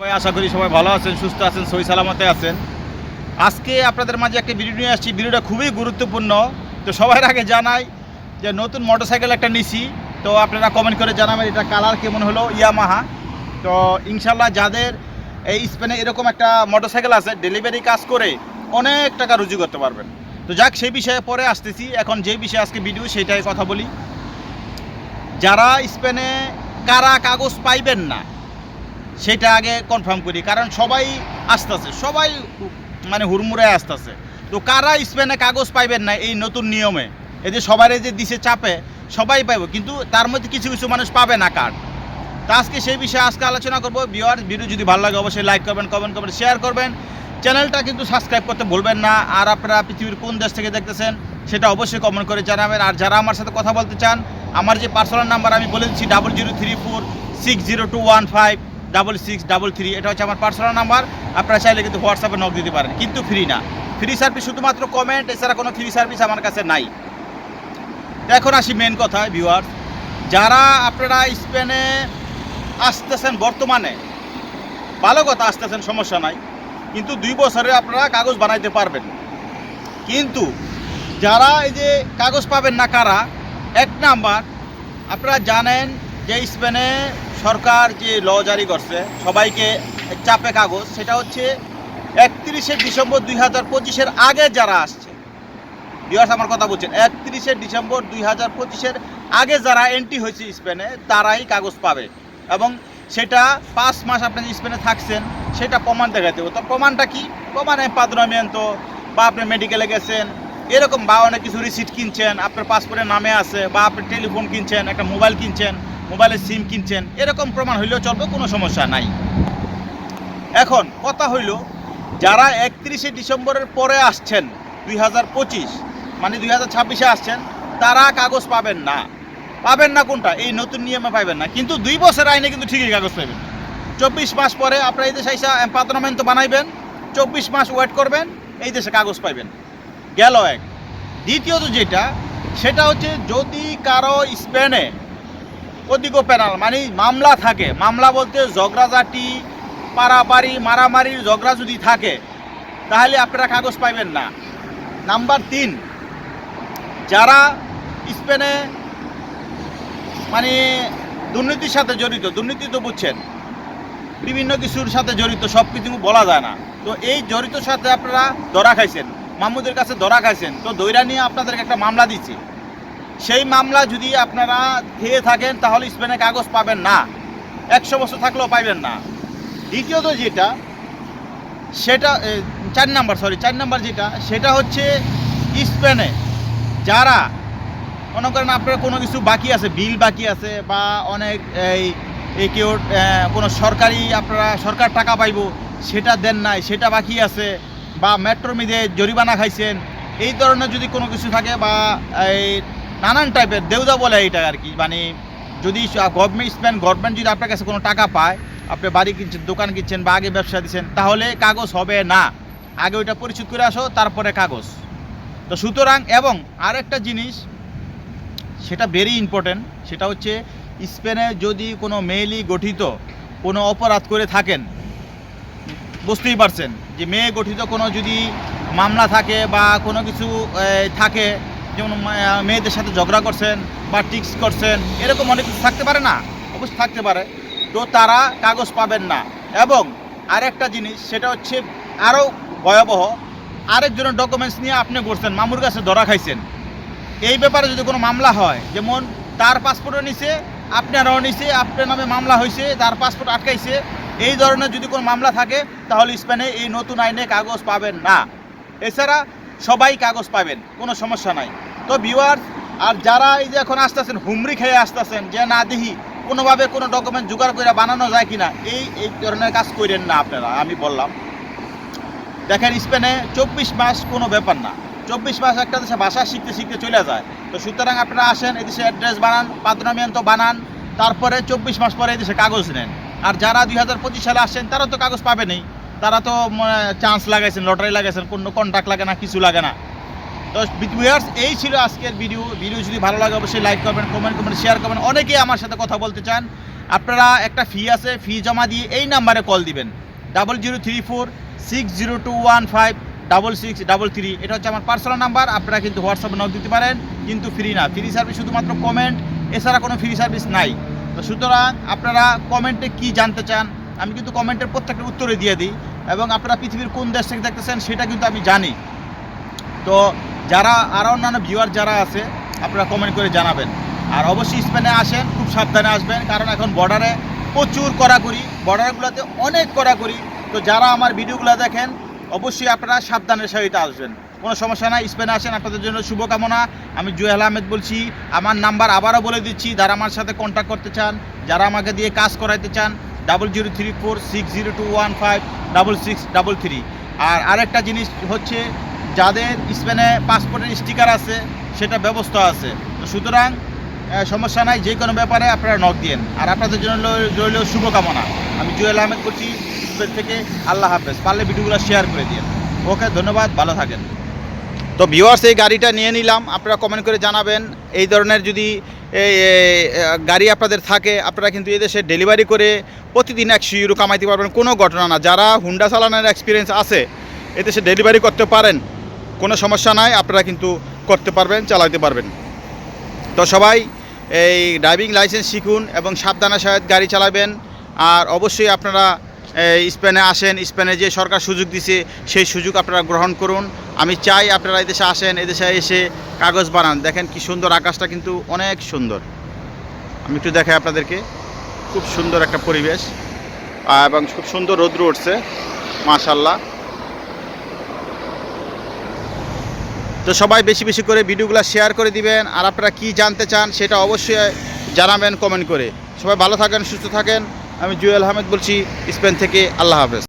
সবাই আশা করি সবাই ভালো আছেন, সুস্থ আছেন সই সালামতে আছেন। আজকে আপনাদের মাঝে একটা ভিডিও নিয়ে আসছি। ভিডিওটা খুবই গুরুত্বপূর্ণ। তো সবার আগে জানাই যে নতুন মোটরসাইকেল একটা নিছি। তো আপনারা কমেন্ট করে জানাবেন এটা কালার কেমন হলো, ইয়ামাহা। তো ইনশাল্লাহ যাদের এই স্পেনে এরকম একটা মোটরসাইকেল আছে ডেলিভারি কাজ করে অনেক টাকা রুজি করতে পারবেন। তো যাক, সেই বিষয়ে পরে আসতেছি। এখন যে বিষয়ে আজকে ভিডিও সেটাই কথা বলি। যারা স্পেনে কারা কাগজ পাইবেন না সেটা আগে কনফার্ম করি, কারণ সবাই আসতেছে, সবাই মানে হুড়মুড়ে আসতেছে। তো কারা স্পেনে কাগজ পাইবেন না এই নতুন নিয়মে? এই যে সবার যে দিছে চাপে, সবাই পাইব, কিন্তু তার মধ্যে কিছু কিছু মানুষ পাবে না কার্ড। তো আজকে সেই বিষয়ে আজকে আলোচনা করব। বিওয়ার ভিডিও যদি ভালো লাগে, অবশ্যই লাইক করবেন কমেন্ট করবেন শেয়ার করবেন। চ্যানেলটা কিন্তু সাবস্ক্রাইব করতে ভুলবেন না। আর আপনারা পৃথিবীর কোন দেশ থেকে দেখতেছেন, সেটা অবশ্যই কমেন্ট করে জানাবেন। আর যারা আমার সাথে কথা বলতে চান, আমার যে পার্সোনাল নাম্বার আমি বলে দিচ্ছি double zero three four six zero two one five double six double three এটা হচ্ছে আমার পার্সোনাল নাম্বার আপনারা চাইলে কিন্তু হোয়াটসঅ্যাপে নক দিতে পারেন, কিন্তু ফ্রি না। ফ্রি সার্ভিস শুধুমাত্র কমেন্ট এছাড়া কোনো ফ্রি সার্ভিস আমার কাছে নাই। এখন আসি মেন কথায় ভিউয়ার্স যারা আপনারা স্পেনে আসতেছেন বর্তমানে, ভালো কথা, আসতেছেন, সমস্যা নাই। কিন্তু দুই বছরে আপনারা কাগজ বানাইতে পারবেন। কিন্তু যারা এই যে কাগজ পাবেন না কারা, এক নাম্বার, আপনারা জানেন যে স্পেনে সরকার যে ল জারি করছে, সবাইকে চাপে কাগজ, সেটা হচ্ছে একত্রিশে ডিসেম্বর দুই হাজার পঁচিশের আগে যারা আসছে। বিহার আমার কথা বলছেন, একত্রিশে ডিসেম্বর দুই হাজার পঁচিশের আগে যারা এন্ট্রি হয়েছে স্পেনে তারাই কাগজ পাবে। এবং সেটা পাঁচ মাস আপনি স্পেনে থাকছেন, সেটা প্রমাণ দেখাতে হবে। তো প্রমাণটা কি? প্রমাণে পাদ্রমিয়ন্ত বা আপনি মেডিকেলে গেছেন, এরকম বা অনেক কিছু রিসিট কিনছেন, আপনার পাসপোর্টের নামে আছে, বা আপনি টেলিফোন কিনছেন, একটা মোবাইল কিনছেন মোবাইলের সিম কিনছেন, এরকম প্রমাণ হইলেও চলবে, কোনো সমস্যা নাই। এখন কথা হইল, যারা একত্রিশে ডিসেম্বরের পরে আসছেন, দুই মানে দুই হাজার আসছেন, তারা কাগজ পাবেন না। পাবেন না কোনটা? এই নতুন নিয়মে পাবেন না। কিন্তু দুই বছর আইনে কিন্তু ঠিকই কাগজ পাবেন চব্বিশ মাস পরে আপনারা এই দেশে আইসা পাত্রমেন্ট বানাইবেন, চব্বিশ মাস ওয়েট করবেন, এই দেশে কাগজ পাইবেন। গেল এক। দ্বিতীয়ত যেটা, সেটা হচ্ছে যদি কারও স্পেনে অধিক প্যানাল মানে মামলা থাকে। মামলা বলতে ঝগড়াঝাটি, পারাপারি মারামারির ঝগড়া যদি থাকে, তাহলে আপনারা কাগজ পাইবেন না। নাম্বার তিন, যারা স্পেনে মানে দুর্নীতির সাথে জড়িত, দুর্নীতি তো বুঝছেন, বিভিন্ন কিছুর সাথে জড়িত, সব কিছু বলা যায় না। তো এই জড়িত সাথে আপনারা ধরা খাইছেন, মামুদের কাছে ধরা খাইছেন, তো দৈরা নিয়ে আপনাদেরকে একটা মামলা দিচ্ছি। সেই মামলা যদি আপনারা খেয়ে থাকেন, তাহলে স্পেনে কাগজ পাবেন না। একশো বছর থাকলেও পাইবেন না। দ্বিতীয়ত যেটা, সেটা চার নাম্বার সরি চার নাম্বার যেটা, সেটা হচ্ছে স্পেনে যারা, মনে করেন আপনার কোনো কিছু বাকি আছে, বিল বাকি আছে বা অনেক এই কেউ কোনো সরকারি আপনারা সরকার টাকা পাইব, সেটা দেন নাই, সেটা বাকি আছে বা মেট্রো মিদে জরিমানা খাইছেন, এই ধরনের যদি কোনো কিছু থাকে বা এই নানান টাইপের দেউদা বলে এইটা আর কি মানে যদি গভর্নমেন্ট স্পেন গভর্নমেন্ট যদি আপনার কাছে কোনো টাকা পায়, আপনি বাড়ি কিনছেন, দোকান কিনছেন বা আগে ব্যবসা দিচ্ছেন, তাহলে কাগজ হবে না। আগে ওইটা পরিশোধ করে আসো, তারপরে কাগজ। তো সুতরাং, এবং আরেকটা জিনিস, সেটা ভেরি ইম্পর্টেন্ট সেটা হচ্ছে স্পেনে যদি কোনো মেয়েলি গঠিত কোনো অপরাধ করে থাকেন, বুঝতেই পারছেন যে মেয়ে গঠিত কোনো যদি মামলা থাকে বা কোনো কিছু থাকে যেমন মেয়েদের সাথে ঝগড়া করছেন বা টিক্স করছেন, এরকম অনেক কিছু থাকতে পারে না? অবশ্যই থাকতে পারে। তো তারা কাগজ পাবেন না। এবং আরেকটা জিনিস, সেটা হচ্ছে আরও ভয়াবহ, আরেকজনের ডকুমেন্টস নিয়ে আপনি করছেন মামুর কাছে ধরা খাইছেন। এই ব্যাপারে যদি কোনো মামলা হয়, যেমন তার পাসপোর্টও নিছে, আপনারাও নিছে, আপনার নামে মামলা হয়েছে তার পাসপোর্ট আটকাইছে, এই ধরনের যদি কোনো মামলা থাকে, তাহলে স্পেনে এই নতুন আইনে কাগজ পাবেন না। এছাড়া সবাই কাগজ পাবেন, কোনো সমস্যা নাই। তো ভিউয়ার আর যারা এই যে এখন আসতেছেন হুমরি খেয়ে আসতেছেন, যে না দেখি কোনোভাবে কোনো ডকুমেন্ট জোগাড় করে বানানো যায় কিনা, এই এই ধরনের কাজ করেন না আপনারা, আমি বললাম। দেখেন, স্পেনে চব্বিশ মাস কোনো ব্যাপার না। চব্বিশ মাস একটা দেশে ভাষা শিখতে শিখতে চলে যায়। তো সুতরাং আপনারা আসেন এদেশে অ্যাড্রেস বানান পাত্রমিয়ন্ত বানান, তারপরে চব্বিশ মাস পরে এদেশে কাগজ নেন। আর যারা দুই হাজার পঁচিশ সালে আসছেন, তারা তো কাগজ পাবেনই তারা তো চান্স লাগাইছেন লটারি লাগাইছেন, কোনো কন্ট্যাক্ট লাগে না, কিছু লাগে না। তো ভিউয়ার্স, এই ছিল আজকের ভিডিও। ভিডিও যদি ভালো লাগে, অবশ্যই লাইক করবেন কমেন্ট করবেন শেয়ার করবেন অনেকেই আমার সাথে কথা বলতে চান। আপনারা একটা ফি আছে ফি জমা দিয়ে এই নাম্বারে কল দিবেন। Double zero three four six zero two one five double six double three এটা হচ্ছে আমার পার্সোনাল নাম্বার আপনারা কিন্তু হোয়াটসঅ্যাপে নক দিতে পারেন, কিন্তু ফ্রি না। ফ্রি সার্ভিস শুধুমাত্র কমেন্ট এছাড়া কোনো ফ্রি সার্ভিস নাই। তো সুতরাং আপনারা কমেন্টে কি জানতে চান, আমি কিন্তু কমেন্টের প্রত্যেকটা উত্তরে দিয়ে দিই। এবং আপনারা পৃথিবীর কোন দেশ থেকে দেখতেছেন, সেটা কিন্তু আমি জানি। তো যারা আরও অন্যান্য ভিউয়ার যারা আছে, আপনারা কমেন্ট করে জানাবেন। আর অবশ্যই স্পেনে আসেন, খুব সাবধানে আসবেন, কারণ এখন বর্ডারে প্রচুর কড়াকড়ি বর্ডারগুলোতে অনেক কড়াকড়ি। তো যারা আমার ভিডিওগুলো দেখেন, অবশ্যই আপনারা সাবধানের সহিত আসবেন। কোনো সমস্যা নাই স্পেনে আসেন, আপনাদের জন্য শুভকামনা। আমি জুয়েল আহমেদ বলছি, আমার নাম্বার আবারও বলে দিচ্ছি, যারা আমার সাথে কন্ট্যাক্ট করতে চান, যারা আমাকে দিয়ে কাজ করাইতে চান double zero three four six zero two one five double six double three আর আরেকটা জিনিস হচ্ছে যাদের স্পেনে পাসপোর্টের স্টিকার আছে, সেটা ব্যবস্থা আছে। তো সুতরাং সমস্যা নাই, যে কোনো ব্যাপারে আপনারা নক দিন আর আপনাদের জন্য রইল- শুভকামনা। আমি জুয়েল আহমেদ করছি স্পেন থেকে আল্লাহ হাফেজ। পারলে ভিডিওগুলো শেয়ার করে দিন ওকে, ধন্যবাদ, ভালো থাকেন। তো ভিউয়ার্স এই গাড়িটা নিয়ে নিলাম। আপনারা কমেন্ট করে জানাবেন, এই ধরনের যদি গাড়ি আপনাদের থাকে, আপনারা কিন্তু এদেশে ডেলিভারি করে প্রতিদিন একশো ইউরো কামাইতে পারবেন। কোনো ঘটনা না। যারা হুন্ডা চালানোর এক্সপিরিয়েন্স আছে, এদেশে ডেলিভারি করতে পারেন। কোনো সমস্যা নাই, আপনারা কিন্তু করতে পারবেন, চালাতে পারবেন। তো সবাই এই ড্রাইভিং লাইসেন্স শিখুন এবং সাবধানে সহায়ত গাড়ি চালাবেন। আর অবশ্যই আপনারা স্পেনে আসেন স্পেনে যে সরকার সুযোগ দিছে, সেই সুযোগ আপনারা গ্রহণ করুন। আমি চাই আপনারা এদেশে আসেন, এদেশে এসে কাগজ বানান। দেখেন কি সুন্দর আকাশটা কিন্তু অনেক সুন্দর। আমি একটু দেখাই আপনাদেরকে। খুব সুন্দর একটা পরিবেশ। এবং খুব সুন্দর রৌদ্র উঠছে মাশাল্লাহ তো সবাই বেশি বেশি করে ভিডিওগুলো শেয়ার করে দিবেন। আর আপনারা কী জানতে চান সেটা অবশ্যই জানাবেন কমেন্ট করে। সবাই ভালো থাকেন, সুস্থ থাকেন। আমি জুয়েল আহমেদ বলছি, স্পেন থেকে আল্লাহ হাফেজ।